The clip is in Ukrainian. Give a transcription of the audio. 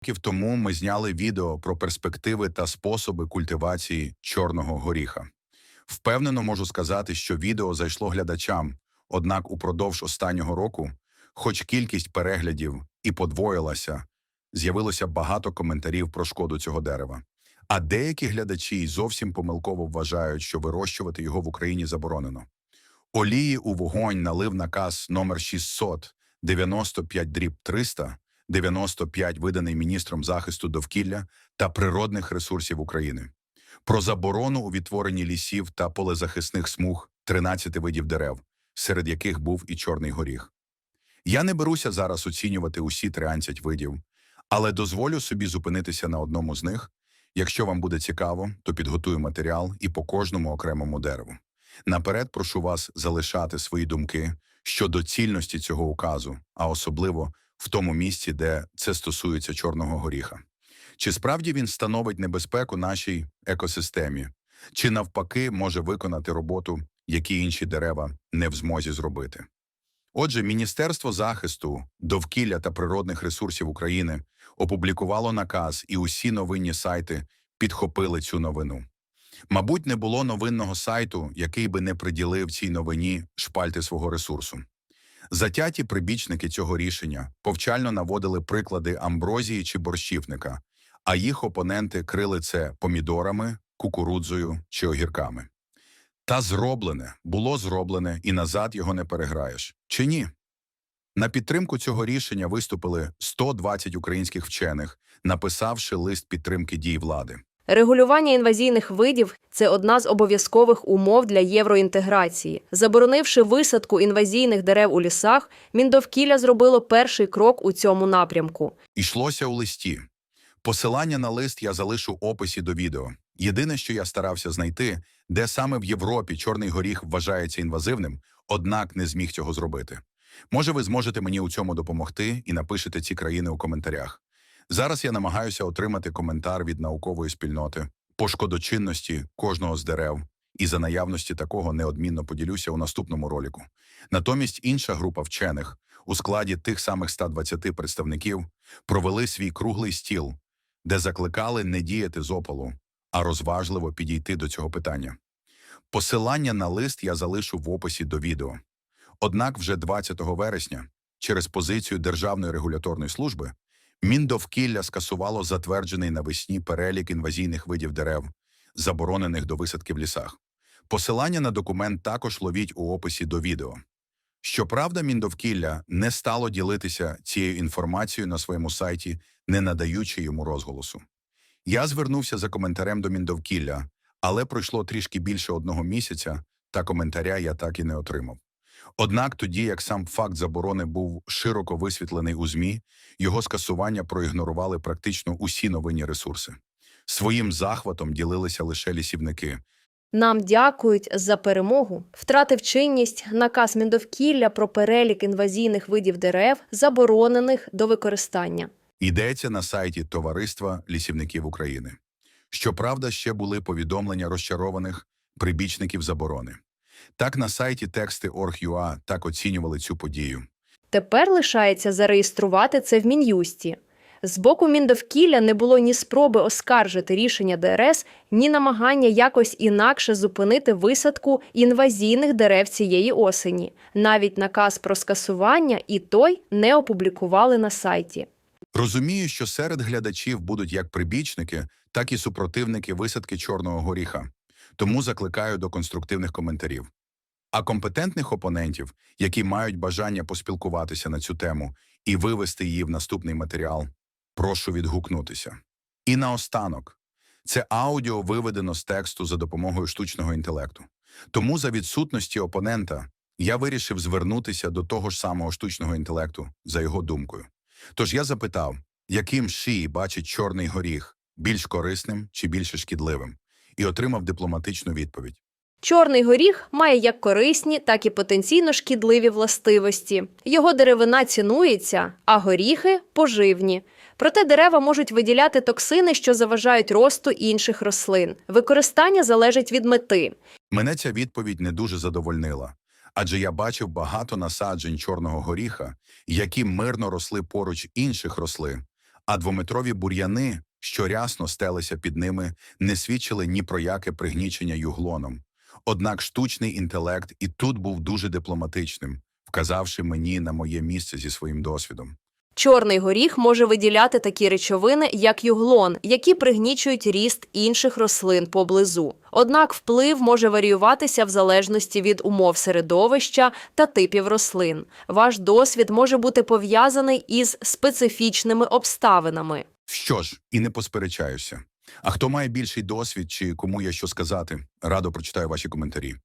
років тому ми зняли відео про перспективи та способи культивації чорного горіха. Впевнено можу сказати, що відео зайшло глядачам, однак упродовж останнього року, хоч кількість переглядів і подвоїлася, з'явилося багато коментарів про шкоду цього дерева. А деякі глядачі зовсім помилково вважають, що вирощувати його в Україні заборонено. Олії у вогонь налив наказ номер 600 95 дріб 300 95 виданий міністром захисту довкілля та природних ресурсів України. Про заборону у відтворенні лісів та полезахисних смуг 13 видів дерев, серед яких був і чорний горіх. Я не беруся зараз оцінювати усі 13 видів, але дозволю собі зупинитися на одному з них. Якщо вам буде цікаво, то підготую матеріал і по кожному окремому дереву. Наперед прошу вас залишати свої думки щодо цільності цього указу, а особливо в тому місці, де це стосується чорного горіха. Чи справді він становить небезпеку нашій екосистемі, чи навпаки може виконати роботу, які інші дерева не в змозі зробити? Отже, Міністерство захисту довкілля та природних ресурсів України опублікувало наказ, і усі новинні сайти підхопили цю новину. Мабуть, не було новинного сайту, який би не приділив цій новині шпальти свого ресурсу. Затяті прибічники цього рішення повчально наводили приклади амброзії чи борщівника, а їх опоненти крили це помідорами, кукурудзою чи огірками. Та зроблене, було зроблене, і назад його не переграєш. Чи ні? На підтримку цього рішення виступили 120 українських вчених, написавши лист підтримки дій влади. Регулювання інвазійних видів це одна з обов'язкових умов для євроінтеграції. Заборонивши висадку інвазійних дерев у лісах, Міндовкілля зробило перший крок у цьому напрямку. Ішлося у листі. Посилання на лист я залишу в описі до відео. Єдине, що я старався знайти, де саме в Європі чорний горіх вважається інвазивним, однак не зміг цього зробити. Може, ви зможете мені у цьому допомогти і напишете ці країни у коментарях. Зараз я намагаюся отримати коментар від наукової спільноти по шкодочинності кожного з дерев, і за наявності такого неодмінно поділюся у наступному ролику. Натомість інша група вчених у складі тих самих 120 представників провели свій круглий стіл, де закликали не діяти з опалу, а розважливо підійти до цього питання. Посилання на лист я залишу в описі до відео. Однак вже 20 вересня, через позицію Державної регуляторної служби, Міндовкілля скасувало затверджений навесні перелік інвазійних видів дерев, заборонених до висадки в лісах. Посилання на документ також ловіть у описі до відео. Щоправда, Міндовкілля не стало ділитися цією інформацією на своєму сайті, не надаючи йому розголосу. Я звернувся за коментарем до Міндовкілля, але пройшло трішки більше одного місяця, та коментаря я так і не отримав. Однак тоді, як сам факт заборони був широко висвітлений у ЗМІ, його скасування проігнорували практично усі новинні ресурси. Своїм захватом ділилися лише лісівники. Нам дякують за перемогу. Втратив чинність наказ Міндовкілля про перелік інвазійних видів дерев, заборонених до використання. Йдеться на сайті Товариства лісівників України. Щоправда, ще були повідомлення розчарованих прибічників заборони. Так на сайті тексти.org.ua так оцінювали цю подію. Тепер лишається зареєструвати це в Мін'юсті. З боку Міндовкілля не було ні спроби оскаржити рішення ДРС, ні намагання якось інакше зупинити висадку інвазійних дерев цієї осені. Навіть наказ про скасування і той не опублікували на сайті. Розумію, що серед глядачів будуть як прибічники, так і супротивники висадки чорного горіха, тому закликаю до конструктивних коментарів. А компетентних опонентів, які мають бажання поспілкуватися на цю тему і вивести її в наступний матеріал, прошу відгукнутися. І наостанок, це аудіо виведено з тексту за допомогою штучного інтелекту. Тому за відсутності опонента я вирішив звернутися до того ж самого штучного інтелекту за його думкою. Тож я запитав, яким шиї бачить чорний горіх більш корисним чи більше шкідливим, і отримав дипломатичну відповідь. Чорний горіх має як корисні, так і потенційно шкідливі властивості. Його деревина цінується, а горіхи поживні. Проте дерева можуть виділяти токсини, що заважають росту інших рослин. Використання залежить від мети. Мене ця відповідь не дуже задовольнила, адже я бачив багато насаджень чорного горіха, які мирно росли поруч інших рослин, а двометрові бур'яни, що рясно стелися під ними, не свідчили ні про яке пригнічення юглоном. Однак штучний інтелект і тут був дуже дипломатичним, вказавши мені на моє місце зі своїм досвідом. Чорний горіх може виділяти такі речовини, як юглон, які пригнічують ріст інших рослин поблизу. Однак вплив може варіюватися в залежності від умов середовища та типів рослин. Ваш досвід може бути пов'язаний із специфічними обставинами. Що ж, і не посперечаюся. А хто має більший досвід чи кому є що сказати, радо прочитаю ваші коментарі.